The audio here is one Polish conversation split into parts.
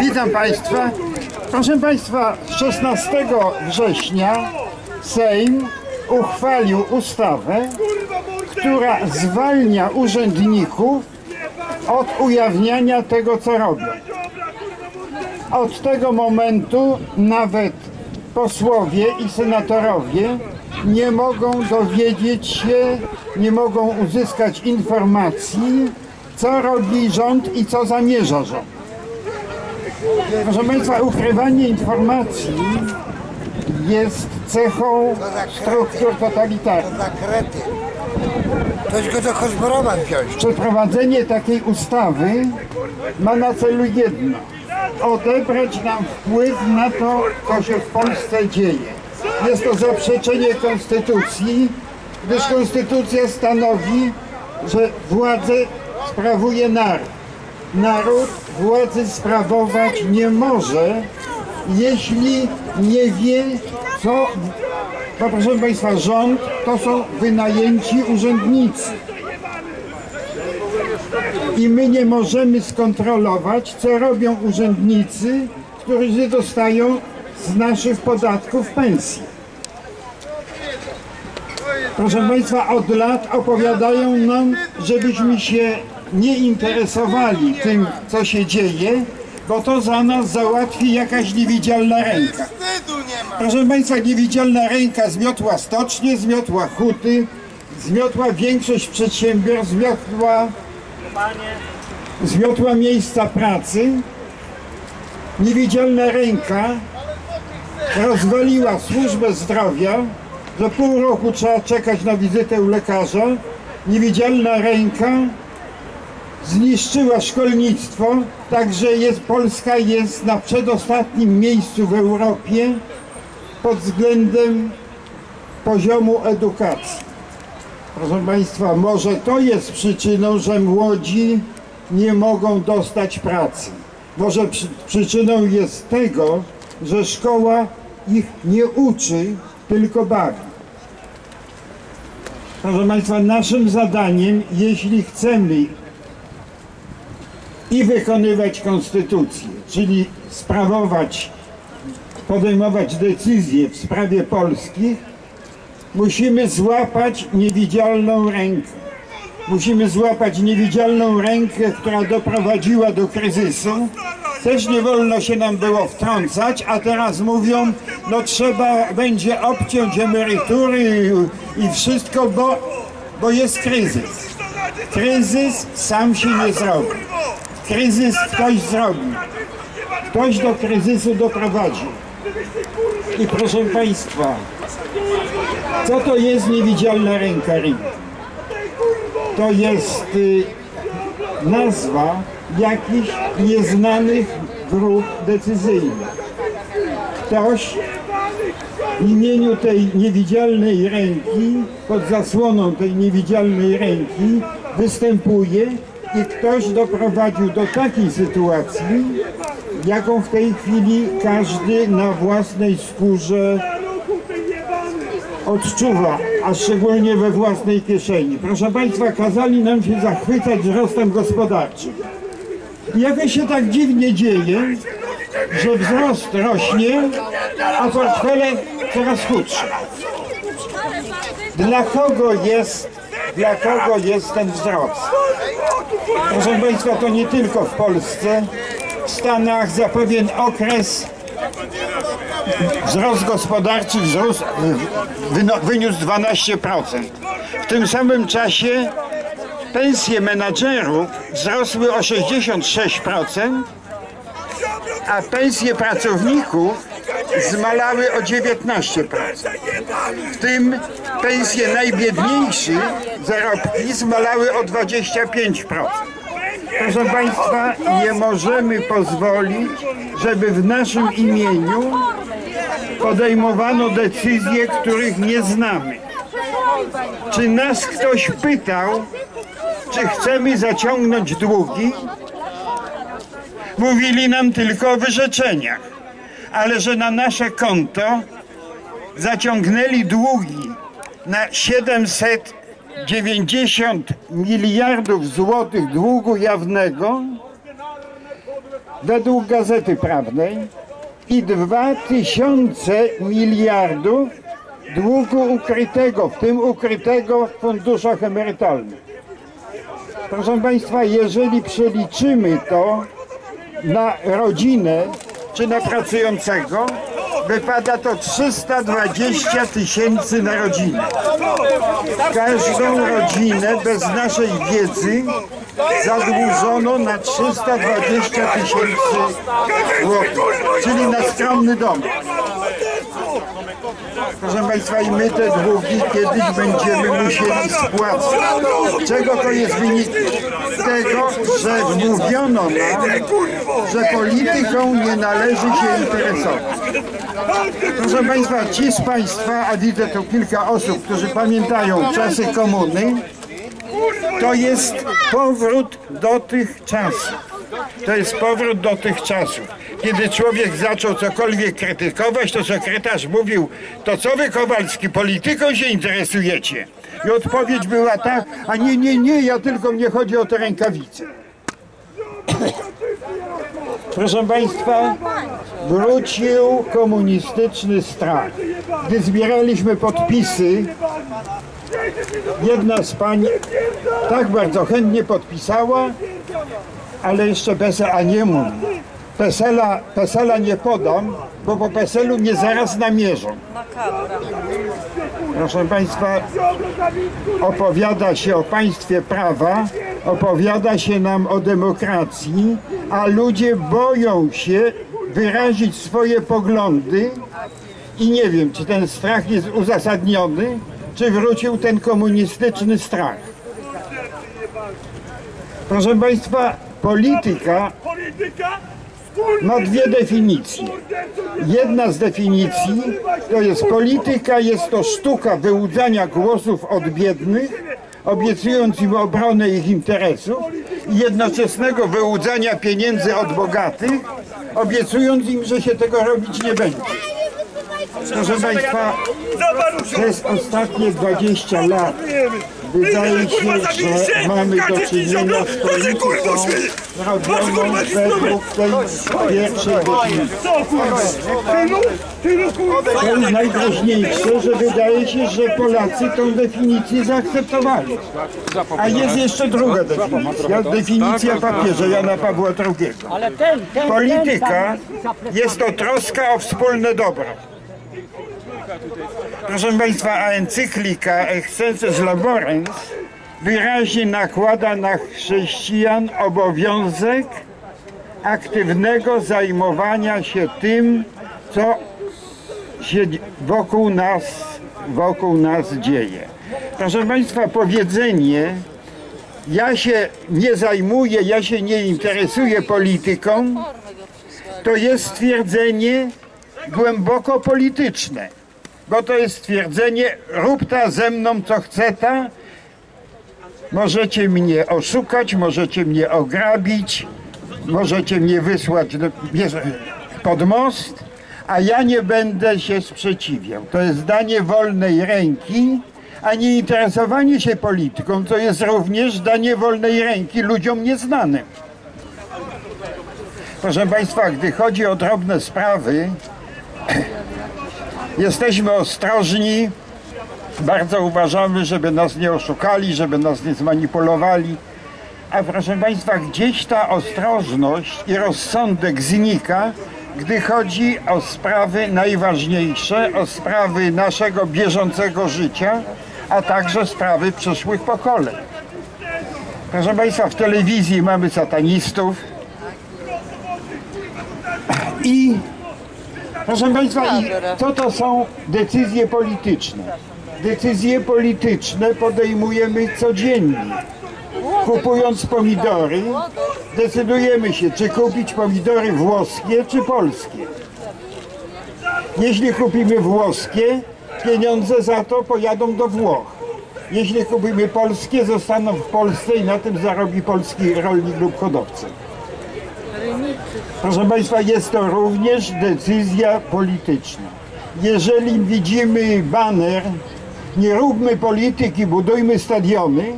Witam Państwa. Proszę Państwa, 16 września Sejm uchwalił ustawę, która zwalnia urzędników od ujawniania tego, co robią. Od tego momentu nawet posłowie i senatorowie nie mogą dowiedzieć się, nie mogą uzyskać informacji, co robi rząd i co zamierza rząd. Proszę Państwa, ukrywanie informacji jest cechą struktur totalitarnych. Ktoś go do Kozborowa wziąć. Przeprowadzenie takiej ustawy ma na celu jedno. Odebrać nam wpływ na to, co się w Polsce dzieje. Jest to zaprzeczenie konstytucji, gdyż konstytucja stanowi, że władzę sprawuje naród. Naród władzy sprawować nie może, jeśli nie wie, co bo proszę Państwa, rząd to są wynajęci urzędnicy. I my nie możemy skontrolować, co robią urzędnicy, którzy dostają z naszych podatków pensji. Proszę Państwa, od lat opowiadają nam, żebyśmy się nie interesowali tym, co się dzieje, bo to za nas załatwi jakaś niewidzialna ręka. Proszę Państwa, niewidzialna ręka zmiotła stocznie, zmiotła huty, zmiotła większość przedsiębiorstw, zmiotła, zmiotła miejsca pracy. Niewidzialna ręka rozwaliła służbę zdrowia, że pół roku trzeba czekać na wizytę u lekarza. Niewidzialna ręka zniszczyła szkolnictwo, także jest, Polska jest na przedostatnim miejscu w Europie pod względem poziomu edukacji. Proszę Państwa, może to jest przyczyną, że młodzi nie mogą dostać pracy. Może przy, przyczyną jest tego, że szkoła ich nie uczy, tylko bawi. Proszę Państwa, naszym zadaniem, jeśli chcemy i wykonywać konstytucję, czyli sprawować, podejmować decyzje w sprawie polskich, musimy złapać niewidzialną rękę. Musimy złapać niewidzialną rękę, która doprowadziła do kryzysu. Też nie wolno się nam było wtrącać, a teraz mówią, no trzeba będzie obciąć emerytury i wszystko, bo, bo jest kryzys. Kryzys sam się nie zrobi. Kryzys ktoś zrobi. Ktoś do kryzysu doprowadził. I proszę Państwa, co to jest niewidzialna ręka? To jest y, nazwa jakichś nieznanych grup decyzyjnych. Ktoś w imieniu tej niewidzialnej ręki, pod zasłoną tej niewidzialnej ręki występuje i ktoś doprowadził do takiej sytuacji, jaką w tej chwili każdy na własnej skórze odczuwa, a szczególnie we własnej kieszeni. Proszę Państwa, kazali nam się zachwycać wzrostem gospodarczym. I się tak dziwnie dzieje, że wzrost rośnie, a portfele coraz chudsze. Dla kogo jest, dla kogo jest ten wzrost? Proszę Państwa, to nie tylko w Polsce. W Stanach za pewien okres wzrost gospodarczy wzrósł, wyniósł 12%. W tym samym czasie pensje menadżerów wzrosły o 66%, a pensje pracowników zmalały o 19%. W tym pensje najbiedniejszych zarobki zmalały o 25%. Proszę Państwa, nie możemy pozwolić, żeby w naszym imieniu podejmowano decyzje, których nie znamy. Czy nas ktoś pytał, czy chcemy zaciągnąć długi? Mówili nam tylko o wyrzeczeniach, ale że na nasze konto zaciągnęli długi na 790 miliardów złotych długu jawnego, według Gazety Prawnej i 2000 miliardów długu ukrytego, w tym ukrytego w funduszach emerytalnych. Proszę Państwa, jeżeli przeliczymy to na rodzinę czy na pracującego, wypada to 320 tysięcy na rodzinę. Każdą rodzinę bez naszej wiedzy zadłużono na 320 tysięcy złotych, czyli na skromny dom. Proszę Państwa, i my te długi kiedyś będziemy musieli spłacać. Czego to jest wynik? Tego, że wmówiono nam, że polityką nie należy się interesować. Proszę Państwa, ci z Państwa, a widzę tu kilka osób, którzy pamiętają czasy komuny, to jest powrót do tych czasów. To jest powrót do tych czasów. Kiedy człowiek zaczął cokolwiek krytykować, to sekretarz mówił, to co wy Kowalski, polityką się interesujecie? I odpowiedź była tak, a nie, nie, nie, ja tylko mnie chodzi o te rękawice. Proszę Państwa, wrócił komunistyczny strach. Gdy zbieraliśmy podpisy, jedna z pań tak bardzo chętnie podpisała, ale jeszcze PESEL, a nie mówi. PESELa, PESELa nie podam, bo po PESEL-u mnie zaraz namierzą. Proszę Państwa, opowiada się o państwie prawa, opowiada się nam o demokracji, a ludzie boją się wyrazić swoje poglądy i nie wiem, czy ten strach jest uzasadniony, czy wrócił ten komunistyczny strach. Proszę Państwa, polityka ma dwie definicje. Jedna z definicji to jest polityka, jest to sztuka wyłudzania głosów od biednych, obiecując im obronę ich interesów i jednoczesnego wyłudzania pieniędzy od bogatych, obiecując im, że się tego robić nie będzie. Proszę Państwa, przez ostatnie 20 lat wydaje się, że mamy do czynienia z polityką robioną według tej pierwszej definicji. To jest najgroźniejsze, że wydaje się, że Polacy tą definicję zaakceptowali. A jest jeszcze druga definicja, definicja papieża Jana Pawła II. Polityka jest to troska o wspólne dobro. Proszę Państwa, encyklika Excelsis Laborens wyraźnie nakłada na chrześcijan obowiązek aktywnego zajmowania się tym, co się wokół nas, wokół nas dzieje. Proszę Państwa, powiedzenie ja się nie zajmuję, ja się nie interesuję polityką, to jest stwierdzenie głęboko polityczne, bo to jest stwierdzenie rób ta ze mną co chce ta, możecie mnie oszukać, możecie mnie ograbić, możecie mnie wysłać do, pod most, a ja nie będę się sprzeciwiał. To jest danie wolnej ręki, a nie interesowanie się polityką, to jest również danie wolnej ręki ludziom nieznanym. Proszę Państwa, gdy chodzi o drobne sprawy, jesteśmy ostrożni, bardzo uważamy, żeby nas nie oszukali, żeby nas nie zmanipulowali. A proszę Państwa, gdzieś ta ostrożność i rozsądek znika, gdy chodzi o sprawy najważniejsze, o sprawy naszego bieżącego życia, a także sprawy przyszłych pokoleń. Proszę Państwa, w telewizji mamy satanistów i proszę Państwa, co to są decyzje polityczne? Decyzje polityczne podejmujemy codziennie. Kupując pomidory, decydujemy się, czy kupić pomidory włoskie, czy polskie. Jeśli kupimy włoskie, pieniądze za to pojadą do Włoch. Jeśli kupimy polskie, zostaną w Polsce i na tym zarobi polski rolnik lub hodowca. Proszę Państwa, jest to również decyzja polityczna. Jeżeli widzimy baner, nie róbmy polityki, budujmy stadiony,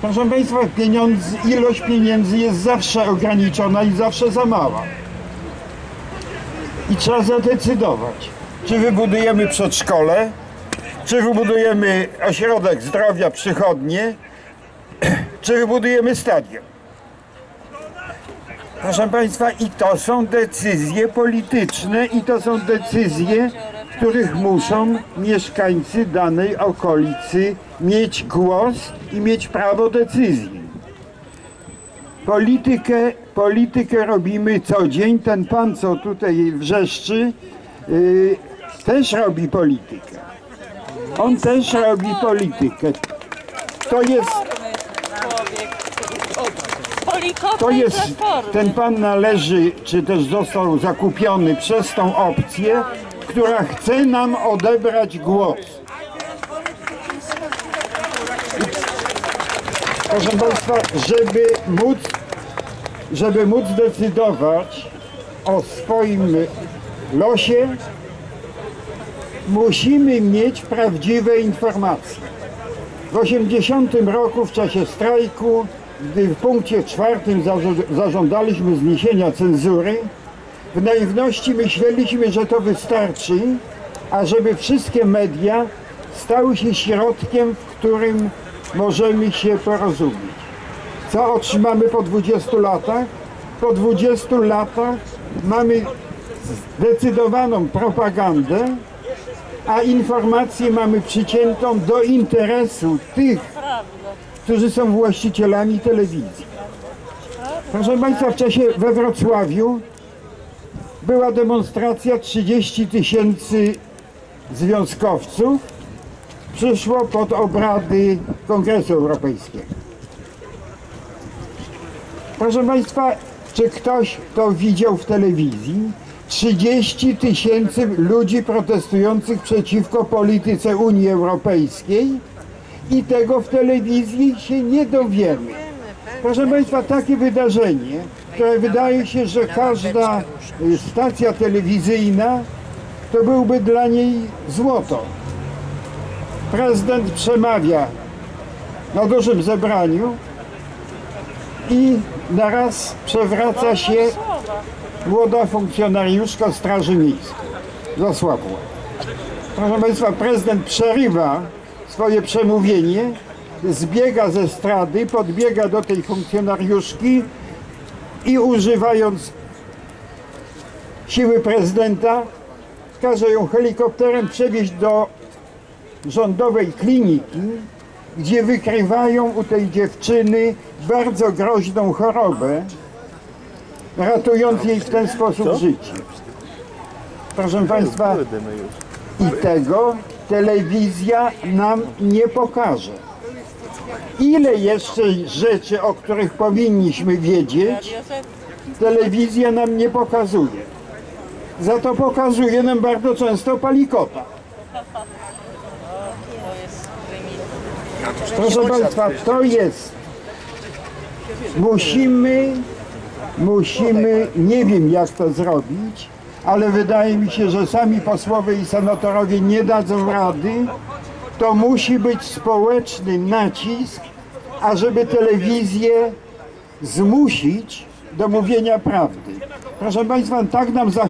Proszę Państwa, pieniądz, ilość pieniędzy jest zawsze ograniczona i zawsze za mała. I trzeba zadecydować, czy wybudujemy przedszkole, czy wybudujemy ośrodek zdrowia, przychodnie, czy wybudujemy stadion. Proszę Państwa, i to są decyzje polityczne i to są decyzje, których muszą mieszkańcy danej okolicy mieć głos i mieć prawo decyzji. Politykę, politykę robimy co dzień. Ten pan, co tutaj wrzeszczy, yy, też robi politykę. On też robi politykę. To jest To jest, ten pan należy, czy też został zakupiony przez tą opcję, która chce nam odebrać głos. Proszę Państwa, żeby móc, żeby móc decydować o swoim losie, musimy mieć prawdziwe informacje. W 80 roku w czasie strajku, gdy w punkcie czwartym zażądaliśmy zniesienia cenzury, w naiwności myśleliśmy, że to wystarczy, ażeby wszystkie media stały się środkiem, w którym możemy się porozumieć. Co otrzymamy po 20 latach? Po 20 latach mamy zdecydowaną propagandę, a informację mamy przyciętą do interesu tych, którzy są właścicielami telewizji. Proszę Państwa, w czasie we Wrocławiu była demonstracja 30 tysięcy związkowców przyszło pod obrady Kongresu Europejskiego. Proszę Państwa, czy ktoś to widział w telewizji? 30 tysięcy ludzi protestujących przeciwko polityce Unii Europejskiej i tego w telewizji się nie dowiemy. Proszę Państwa, takie wydarzenie, które wydaje się, że każda stacja telewizyjna to byłby dla niej złoto. Prezydent przemawia na dużym zebraniu i naraz przewraca się młoda funkcjonariuszka Straży Miejskiej. Zasłabła. Proszę Państwa, prezydent przerywa swoje przemówienie, zbiega ze strady, podbiega do tej funkcjonariuszki i używając siły prezydenta każe ją helikopterem przewieźć do rządowej kliniki, gdzie wykrywają u tej dziewczyny bardzo groźną chorobę, ratując jej w ten sposób życie. Proszę Państwa, i tego telewizja nam nie pokaże. Ile jeszcze rzeczy, o których powinniśmy wiedzieć, telewizja nam nie pokazuje. Za to pokazuje nam bardzo często palikota. Proszę Państwa, to jest. Musimy, musimy, nie wiem jak to zrobić, ale wydaje mi się, że sami posłowie i senatorowie nie dadzą rady. To musi być społeczny nacisk, ażeby telewizję zmusić do mówienia prawdy. Proszę Państwa, tak nam za